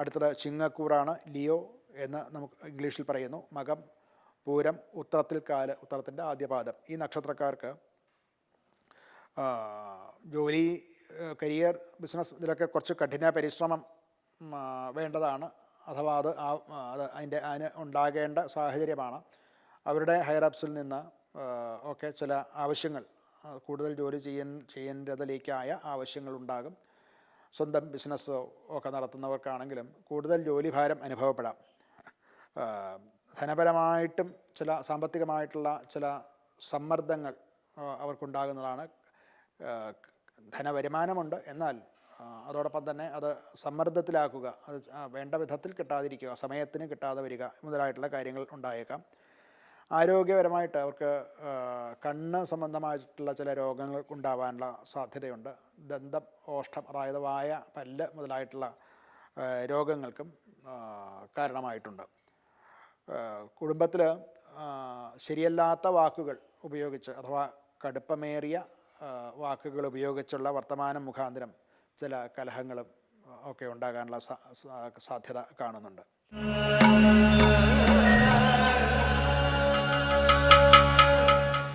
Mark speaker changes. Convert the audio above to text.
Speaker 1: അടുത്തത് ചിങ്ങക്കൂറാണ് ലിയോ എന്ന് നമുക്ക് ഇംഗ്ലീഷിൽ പറയുന്നു. മകം പൂരം ഉത്തരത്തിൽ കാൽ ഉത്തരത്തിന്റെ ആദ്യപാദം ഈ നക്ഷത്രക്കാർക്ക് ജോലി കരിയർ ബിസിനസ് ഇതിലൊക്കെ കുറച്ച് കഠിന പരിശ്രമം വേണ്ടതാണ്. അഥവാ അത് അത് അതിന്റെ അതിന് ഉണ്ടാകേണ്ട സാഹചര്യമാണ്. അവരുടെ ഹയർ അപ്സിൽ നിന്ന് ഒക്കെ ചില ആവശ്യങ്ങൾ കൂടുതൽ ജോലി ചെയ്യുന്ന ചെയ്യേണ്ടതിലേക്കായ ആവശ്യങ്ങളുണ്ടാകും സ്വന്തം ബിസിനസ് ഒക്കെ നടത്തുന്നവർക്കാണെങ്കിലും കൂടുതൽ ജോലിഭാരം അനുഭവപ്പെടാം. ധനപരമായിട്ടും ചില സാമ്പത്തികമായിട്ടുള്ള ചില സമ്മർദ്ദങ്ങൾ അവർക്കുണ്ടാകുന്നതാണ്. ധനവരുമാനമുണ്ട്. എന്നാൽ അതോടൊപ്പം തന്നെ അത് സമ്മർദ്ദത്തിലാക്കുക അത് വേണ്ട വിധത്തിൽ കിട്ടാതിരിക്കുക സമയത്തിന് കിട്ടാതെ വരിക മുതലായിട്ടുള്ള കാര്യങ്ങൾ ഉണ്ടായേക്കാം. ആരോഗ്യപരമായിട്ട് അവർക്ക് കണ്ണ് സംബന്ധമായിട്ടുള്ള ചില രോഗങ്ങൾ ഉണ്ടാവാനുള്ള സാധ്യതയുണ്ട്. ദന്തം ഓഷ്ടം അതായത് വായ പല്ല് മുതലായിട്ടുള്ള രോഗങ്ങൾക്കും കാരണമായിട്ടുണ്ട്. കുടുംബത്തിൽ ശരിയല്ലാത്ത വാക്കുകൾ ഉപയോഗിച്ച് അഥവാ കടുപ്പമേറിയ വാക്കുകൾ ഉപയോഗിച്ചുള്ള വർത്തമാനം മുഖാന്തരം ചില കലഹങ്ങളും ഒക്കെ ഉണ്ടാകാനുള്ള സാധ്യത കാണുന്നുണ്ട്.